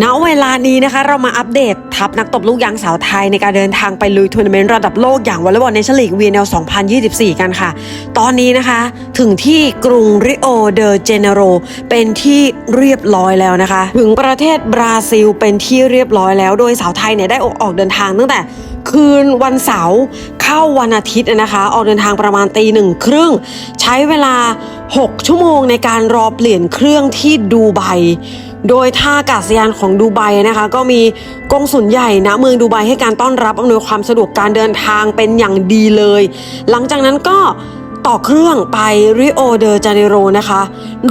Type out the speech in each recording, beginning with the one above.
ณเวลานี้นะคะเรามาอัปเดตทัพนักตบลูกยางสาวไทยในการเดินทางไปลุยทัวร์นาเมนต์ระดับโลกอย่างวอลเลย์บอลเนชั่นลีก VNL 2024 กันค่ะ ตอนนี้นะคะถึงที่กรุงริโอเดเจเนโรเป็นที่เรียบร้อยแล้วนะคะ ถึงประเทศบราซิลเป็นที่เรียบร้อยแล้ว โดยสาวไทยเนี่ยได้ออกออกเดินทางตั้งแต่คืนวันเสาร์เข้าวันอาทิตย์นะคะ ออกเดินทางประมาณตีหนึ่งครึ่งใช้เวลา 6 ชั่วโมงในการรอเปลี่ยนเครื่องที่ดูไบ โดยท่าอากาศยานของดูไบนะคะ ก็มีกงสุลใหญ่นะเมืองดูไบให้การต้อนรับอำนวยความสะดวกการเดินทางเป็นอย่างดีเลย หลังจากนั้นก็ต่อเครื่องไปริโอเดจาเนโรนะคะ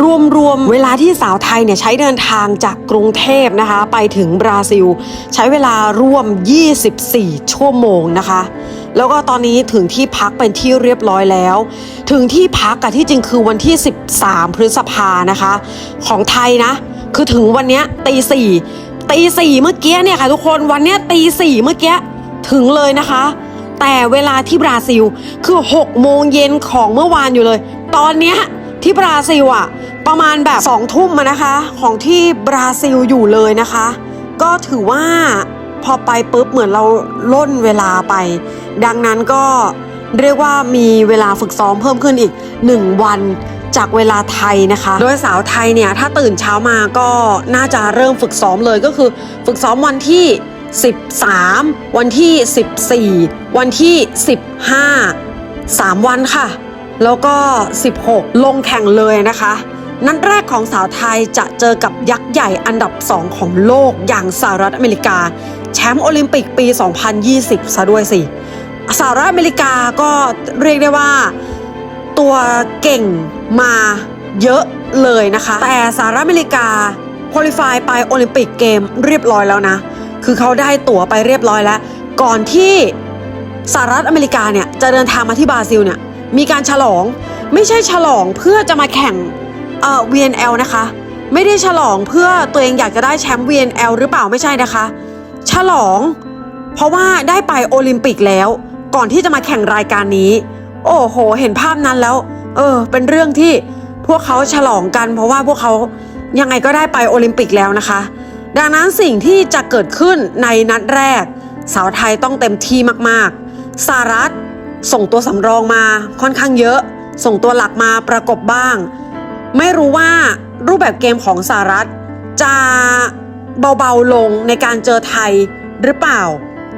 รวมรวมเวลาที่สาวไทยเนี่ยใช้เดินทางจากกรุงเทพนะคะ ไปถึงบราซิล ใช้เวลาร่วม 24 ชั่วโมงนะคะ แล้วก็ตอนนี้ถึงที่พักเป็นที่เรียบร้อยแล้ว ถึงที่พักอะที่จริงคือวันที่ 13 พฤษภานะคะ ของไทยนะ คือถึงวันนี้ตีสี่ตีสี่เมื่อกี้เนี่ยค่ะทุกคนวันนี้ตีสี่เมื่อกี้ถึงเลยนะคะ แต่เวลาที่บราซิลคือ6โมงเย็นของเมื่อวานอยู่เลย ตอนเนี้ยที่บราซิลอะประมาณแบบ2ทุ่มอะนะคะ ของที่บราซิลอยู่เลยนะคะ ก็ถือว่าพอไปปุ๊บเหมือนเราล่นเวลาไป ดังนั้นก็เรียกว่ามีเวลาฝึกซ้อมเพิ่มขึ้นอีก 1 วัน จากเวลาไทยนะคะ โดยสาวไทยเนี่ยถ้าตื่นเช้ามาก็น่าจะเริ่มฝึกซ้อมเลยก็คือ ฝึกซ้อมวันที่ 13 วันที่ 14 วันที่ 15 3 วันค่ะ แล้วก็ 16 ลงแข่งเลยนะคะนัดแรกของสาวไทยจะเจอกับยักษ์ใหญ่อันดับ 2 ของโลกอย่างสหรัฐอเมริกา แชมป์โอลิมปิกปี 2020 ซะด้วยสิสหรัฐอเมริกาก็เรียกได้ว่า ตัวเก่งมาเยอะเลยนะคะ แต่สหรัฐอเมริกาคุริฟายไปโอลิมปิกเกมเรียบร้อยแล้วนะ คือเขาได้ตั๋วไปเรียบร้อยแล้ว ก่อนที่สหรัฐอเมริกาเนี่ยจะเดินทางมาที่บราซิลเนี่ยมีการฉลองไม่ใช่ฉลองเพื่อจะมาแข่งเอ่อ VNL นะคะ ไม่ได้ฉลองเพื่อตัวเองอยากจะได้แชมป์ VNL หรือเปล่าไม่ใช่นะคะ ฉลอง เพราะว่าได้ไปโอลิมปิกแล้ว ก่อนที่จะมาแข่งรายการนี้ โอ้โห เห็นภาพนั้นแล้ว เออ เป็นเรื่องที่พวกเขาฉลองกัน เพราะว่าพวกเขายังไงก็ได้ไปโอลิมปิกแล้วนะคะ ดังนั้นสิ่งที่จะเกิดขึ้นในนัดแรก สาวไทยต้องเต็มที่มากๆสหรัฐส่งตัวสำรองมาค่อนข้างเยอะ ส่งตัวหลักมาประกบบ้าง ไม่รู้ว่ารูปแบบเกมของสหรัฐ จะเบาๆลงในการเจอไทยหรือเปล่า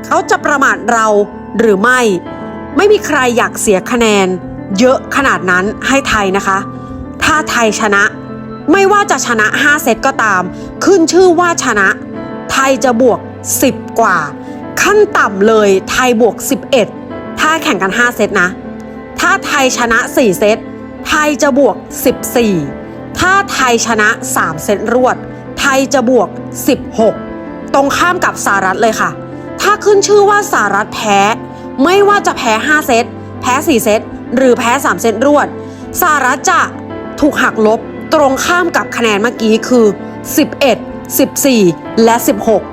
เขาจะประมาทเราหรือไม่ ไม่มีใครอยากเสียคะแนน เยอะขนาดนั้นให้ไทยนะคะ ถ้าไทยชนะ ไม่ว่าจะชนะ 5 เซตก็ตาม ขึ้นชื่อว่าชนะ ไทยจะบวก 10 กว่า ขั้นต่ำเลยไทยบวก 11 ถ้าแข่งกัน 5 เซตนะ ถ้าไทยชนะ 4 เซต ไทยจะบวก 14 ถ้าไทยชนะ 3 เซตรวด ไทยจะบวก 16 ตรงข้ามกับสหรัฐเลยค่ะ ถ้าขึ้นชื่อว่าสหรัฐแพ้ ไม่ว่าจะแพ้ 5 เซต แพ้ 4 เซต หรือแพ้ 3 เซตรวดสหรัฐจะถูกหักลบตรงข้ามกับคะแนนเมื่อกี้คือ 11 14 และ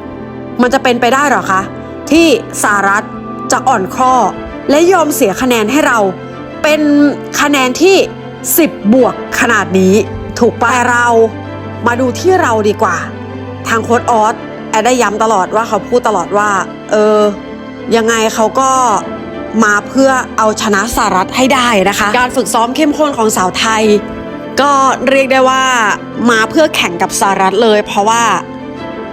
16 มันจะเป็นไปได้หรอคะ ที่สหรัฐจะอ่อนข้อ และยอมเสียคะแนนให้เรา เป็นคะแนนที่ 10 บวกขนาดนี้ ถูกปะแต่เรา มาดูที่เราดีกว่า ทางโค้ดออสแอดได้ย้ำตลอดว่าเขาพูดตลอดว่า เออ ยังไงเขาก็มาเพื่อเอาชนะสหรัฐให้ได้นะคะ การฝึกซ้อมเข้มข้นของสาวไทย ก็เรียกได้ว่ามาเพื่อแข่งกับสหรัฐเลย เพราะว่า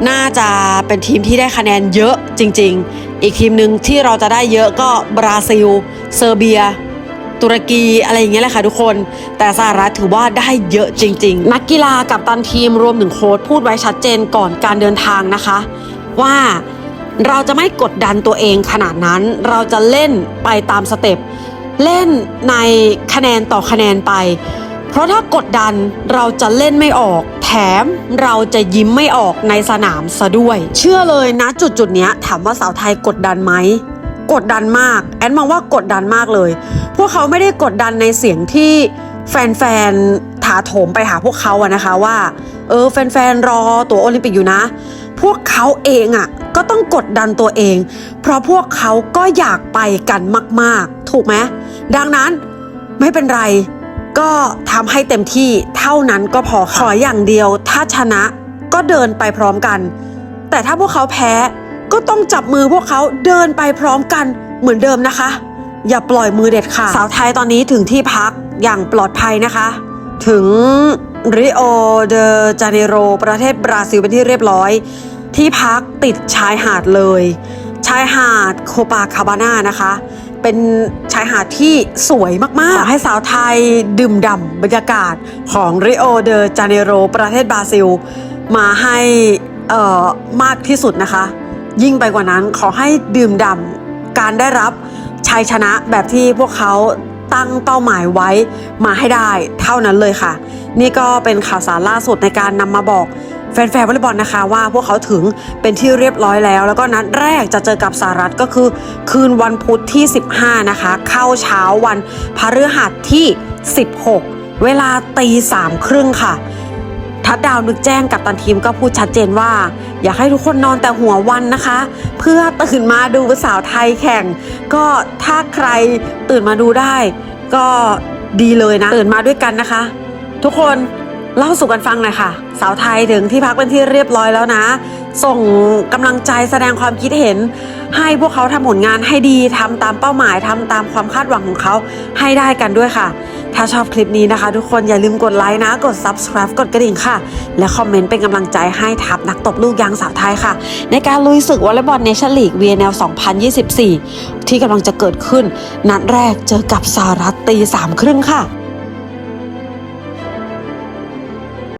น่าจะเป็นทีมที่ได้คะแนนเยอะจริง ๆ อีกทีมหนึ่งที่เราจะได้เยอะก็บราซิล เซอร์เบีย ตุรกีอะไรอย่างเงี้ยแหละค่ะทุกคน แต่สหรัฐถือว่าได้เยอะจริง ๆ นักกีฬากับตันทีมรวมถึงโค้ชพูดไว้ชัดเจนก่อนการเดินทางนะคะ ว่า เราจะไม่กดดันตัวเองขนาดนั้น เราจะเล่นไปตามสเต็ปเล่นในคะแนนต่อคะแนนไป เพราะถ้ากดดันเราจะเล่นไม่ออก แถมเราจะยิ้มไม่ออกในสนามซะด้วย เชื่อเลยนะจุดจุดนี้ถามว่าสาวไทยกดดันไหมกดดันมาก แอนมองว่ากดดันมากเลย พวกเขาไม่ได้กดดันในเสียงที่แฟนๆถาโถมไปหาพวกเขาอะนะคะว่า เออแฟนๆรอตั๋วโอลิมปิกอยู่นะ พวกเขาเองอะก็ต้องกดดันตัวเอง เพราะพวกเขาก็อยากไปกันมาก ๆ ถูกไหมดังนั้นไม่เป็นไร ก็ทำให้เต็มที่เท่านั้นก็พอขออย่างเดียว ถ้าชนะก็เดินไปพร้อมกัน แต่ถ้าพวกเขาแพ้ก็ต้องจับมือพวกเขาเดินไปพร้อมกันเหมือนเดิมนะคะ อย่าปล่อยมือเด็ดขาดสาวไทยตอนนี้ถึงที่พักอย่างปลอดภัยนะคะ ถึง ริโอเดจาเนโร ประเทศบราซิลเป็นที่เรียบร้อย ที่พักติดชายหาดเลย ชายหาดโคปาคาบาน่านะคะ เป็นชายหาดที่สวยมากๆขอให้สาวไทยดื่มด่ำบรรยากาศของริโอเดจาเนโร ประเทศบราซิล มาให้มากที่สุดนะคะ ยิ่งไปกว่านั้นขอให้ดื่มด่ำการได้รับชัยชนะแบบที่พวกเขาตั้งเป้าหมายไว้มาให้ได้เท่านั้นเลยค่ะ นี่ก็เป็นข่าวสารล่าสุดในการนำมาบอกแฟนๆวอลเลย์บอลนะคะว่าพวกเขาถึงเป็นที่เรียบร้อยแล้ว แล้วก็นัดแรกจะเจอกับสหรัฐก็คือ คืนวันพุธที่ 15 นะคะ เข้าเช้าวันพฤหัสที่ 16 เวลาตีสามครึ่งค่ะทัดดาวนึกแจ้งกับตันทีมก็พูดชัดเจนว่า อยากให้ทุกคนนอนแต่หัววันนะคะ เพื่อตื่นมาดูสาวไทยแข่ง ก็ถ้าใครตื่นมาดูได้ ก็ดีเลยนะ ตื่นมาด้วยกันนะคะ ทุกคนเล่าสู่กันฟังหน่อยค่ะ สาวไทยถึงที่พักเป็นที่เรียบร้อยแล้วนะ ส่งกำลังใจแสดงความคิดเห็น ให้พวกเขาทำผลงานให้ดีทำตามเป้าหมายทำตามความคาดหวังของเขาให้ได้กันด้วยค่ะ ถ้าชอบคลิปนี้นะคะ ทุกคนอย่าลืมกดไลค์นะ กด subscribe กดกระดิ่งค่ะ และคอมเมนต์เป็นกำลังใจให้ทัพนักตบลูกยางสาวไทยค่ะ ในการลุยศึกวอลเลย์บอลเนชั่นลีก VNL 2024 ที่กำลังจะเกิดขึ้น นัดแรกเจอกับสหรัฐตีสามครึ่งค่ะ